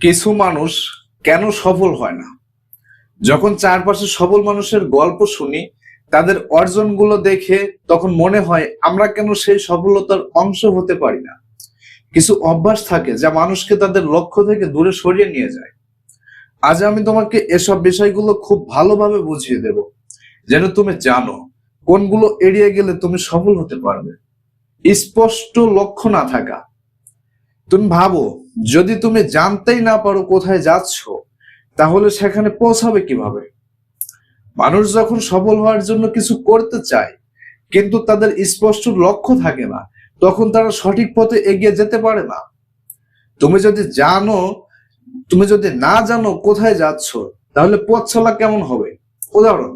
কিছু মানুষ কেন সফল হয় না? যখন চারপাশে সফল মানুষের গল্প শুনি, তাদের অর্জনগুলো দেখে তখন মনে হয় আমরা কেন সেই সফলতার অংশ হতে পারি না। কিছু অভ্যাস থাকে যা মানুষকে তাদের লক্ষ্য থেকে দূরে সরিয়ে নিয়ে যায়। আজ আমি তোমাকে এসব বিষয়গুলো খুব ভালোভাবে বুঝিয়ে দেব। যেন তুমি জানো কোনগুলো এড়িয়ে গেলে তুমি সফল হতে পারবে। স্পষ্ট লক্ষ্য না থাকা। তুমি ভাবো যদি তুমি জানতেই না পারো কোথায় যাচ্ছ, তাহলে সেখানে পৌঁছাবে কীভাবে? মানুষ যখন সফল হওয়ার জন্য কিছু করতে চায়, কিন্তু তাদের স্পষ্ট লক্ষ্য থাকে না, তখন তারা সঠিক পথে এগিয়ে যেতে পারে না। তুমি যদি জানো, তুমি যদি না জানো কোথায় যাচ্ছ, তাহলে পথ চলা কেমন হবে? উদাহরণ,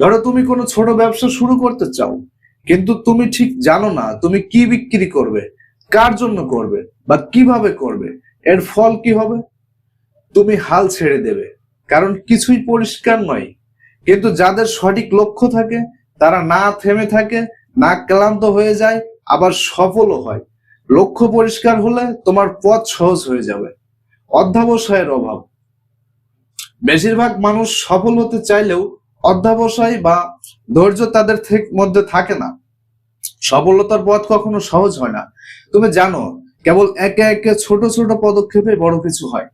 ধরো তুমি কোনো ছোট ব্যবসা শুরু করতে চাও, কিন্তু তুমি ঠিক জানো না তুমি কি বিক্রি করবে কার জন্য করবে বা কীভাবে করবে? এর ফল কি হবে? তুমি হাল ছেড়ে দেবে। কারণ কিছুই পরিষ্কার নয়। কিন্তু যাদের সঠিক লক্ষ্য থাকে, তারা না থেমে থাকে, না ক্লান্ত হয়ে যায়, আবার সফলও হয়। লক্ষ্য পরিষ্কার হলে তোমার পথ সহজ হয়ে যাবে। অধ্যাবসায়ের অভাব। বেশিরভাগ মানুষ সফল হতে চাইলেও অধ্যাবসায় বা ধৈর্য তাদের মধ্যে থাকে না। সফলতার পথ কখনো সহজ হয় না। তুমি জানো, কেবল একে একে ছোট ছোট পদক্ষেপে বড় কিছু হয়।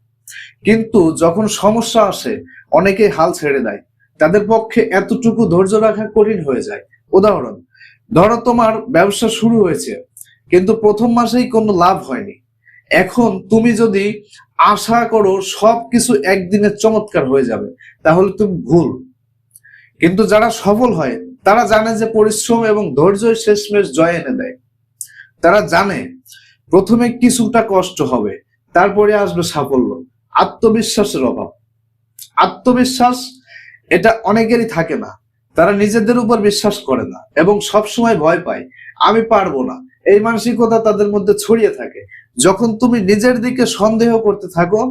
কিন্তু যখন সমস্যা আসে, অনেকে হাল ছেড়ে দেয়। তাদের পক্ষে এতটুকু ধৈর্য রাখা কঠিন হয়ে যায়। উদাহরণ, ধরো তোমার ব্যবসা শুরু হয়েছে, কিন্তু প্রথম মাসেই কোনো লাভ হয়নি। এখন তুমি যদি আশা করো সবকিছু একদিনে চমৎকার হয়ে যাবে, তাহলে তুমি ভুল। কিন্তু যারা সফল হয় তারা জানে যে পরিশ্রম এবং ধৈর্যই শেষমেশ জয় এনে দেয়। তারা জানে প্রথমে কিছুটা কষ্ট হবে, তারপরে আসবে সাফল্য, আত্মবিশ্বাসের অভাব। আত্মবিশ্বাস এটা অনেকেরই থাকে না, তারা নিজেদের উপর বিশ্বাস করে না এবং সব সময় ভয় পায়, আমি পারব না। এই মানসিকতা তাদের মধ্যে ছড়িয়ে থাকে। যখন তুমি নিজের দিকে সন্দেহ করতে থাকো,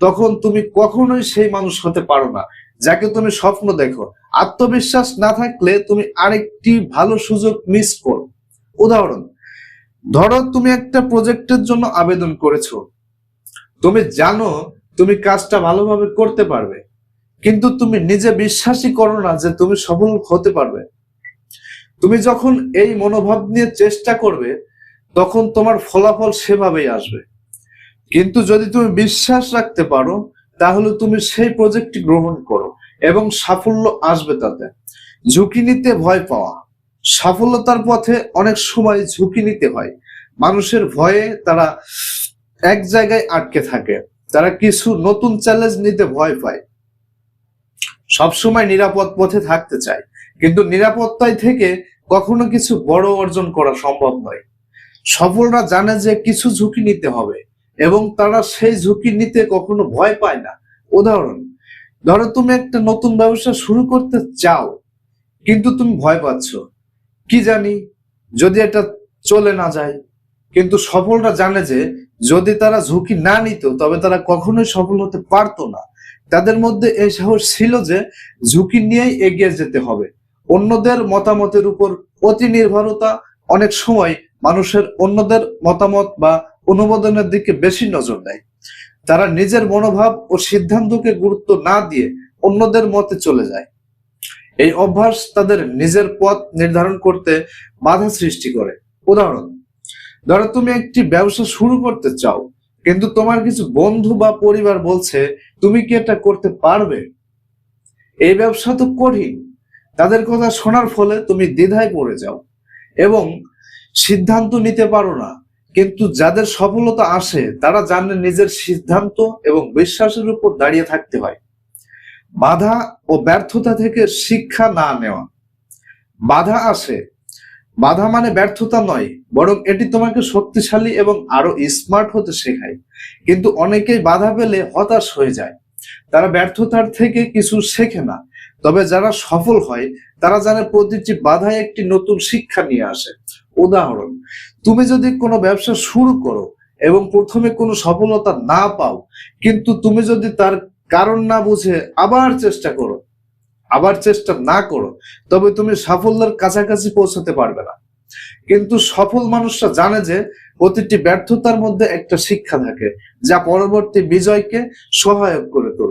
তখন তুমি কখনোই সেই মানুষ হতে পারো না। যাকে তুমি স্বপ্ন দেখো। আত্মবিশ্বাস না থাকলে তুমি আরেকটি ভালো সুযোগ মিস করো। উদাহরণ, ধরো তুমি একটা প্রজেক্টের জন্য আবেদন করেছ। তুমি জানো তুমি কাজটা ভালোভাবে করতে পারবে, কিন্তু তুমি নিজে বিশ্বাসই করো না যে তুমি সফল হতে পারবে। তুমি যখন এই মনোভাব নিয়ে চেষ্টা করবে, তখন তোমার ফলাফল সেভাবেই আসবে। কিন্তু যদি তুমি বিশ্বাস রাখতে পারো, তাহলে তুমি সেই প্রজেক্টটি গ্রহণ করো। এবং সাফল্য আসবে তাতে। ঝুঁকি নিতে ভয় পাওয়া। সফলতার পথে অনেক সময় ঝুঁকি নিতে হয়। মানুষের ভয়ে তারা এক জায়গায় আটকে থাকে। তারা কিছু নতুন চ্যালেঞ্জ নিতে ভয় পায়। সবসময় নিরাপদ পথে থাকতে চায়। কিন্তু নিরাপত্তায় থেকে কখনো কিছু বড় অর্জন করা সম্ভব নয়। সফলরা জানে যে কিছু ঝুঁকি নিতে হবে এবং তারা সেই ঝুঁকি নিতে কখনো ভয় পায় না। উদাহরণ ধরো তুমি একটা নতুন ব্যবসা শুরু করতে চাও, কিন্তু তুমি ভয় পাচ্ছ। কি জানি, যদি এটা চলে না যায়, কিন্তু সফলরা জানে যে যদি তারা ঝুঁকি না নিত, তবে তারা কখনোই সফল হতে পারতো না। তাদের মধ্যে এই সাহস ছিল যে ঝুঁকি নিয়েই এগিয়ে যেতে হবে। অন্যদের মতামতের উপর অতি নির্ভরতা অনেক সময় মানুষের অন্যদের মতামত বা অনুমোদনের দিকে বেশি নজর দেয়। তারা নিজের মনোভাব ও সিদ্ধান্তকে গুরুত্ব না দিয়ে অন্যদের মতে চলে যায়। এই অভ্যাস তাদের নিজের পথ নির্ধারণ করতে বাধা সৃষ্টি করে। উদাহরণ, ধরো তুমি একটি ব্যবসা শুরু করতে চাও, কিন্তু তোমার কিছু বন্ধু বা পরিবার বলছে, তুমি কি এটা করতে পারবে? এই ব্যবসা তো কঠিন। তাদের কথা শোনার ফলে তুমি দ্বিধায় পড়ে যাও এবং সিদ্ধান্ত নিতে পারো না। কিন্তু যাদের সফলতা আসে, তারা জানে নিজের সিদ্ধান্ত এবং বিশ্বাসের উপর দাঁড়িয়ে থাকতে হয়। বাধা ও ব্যর্থতা থেকে শিক্ষা না নেওয়া। বাধা আসে। বাধা মানে ব্যর্থতা নয়, বরং এটি তোমাকে শক্তিশালী এবং আরও স্মার্ট হতে শেখায়। কিন্তু অনেকেই বাধা পেলে হতাশ হয়ে যায়। তারা ব্যর্থতার থেকে কিছু শেখে না। তবে যারা সফল হয়, তারা জানে প্রতিটি বাধায় একটি নতুন শিক্ষা নিয়ে আসে। উদাহরণ, তুমি যদি কোনো ব্যবসা শুরু করো এবং প্রথমে কোনো সফলতা না পাও, কিন্তু তুমি যদি তার কারণ না বুঝে আবার চেষ্টা করো, আবার চেষ্টা না করো, তবে তুমি সাফল্যের কাছাকাছি পৌঁছাতে পারবে না। কিন্তু সফল মানুষরা জানে যে প্রতিটি ব্যর্থতার মধ্যে একটা শিক্ষা থাকে, যা পরবর্তী বিজয়কে সহায়ক করে তোলে।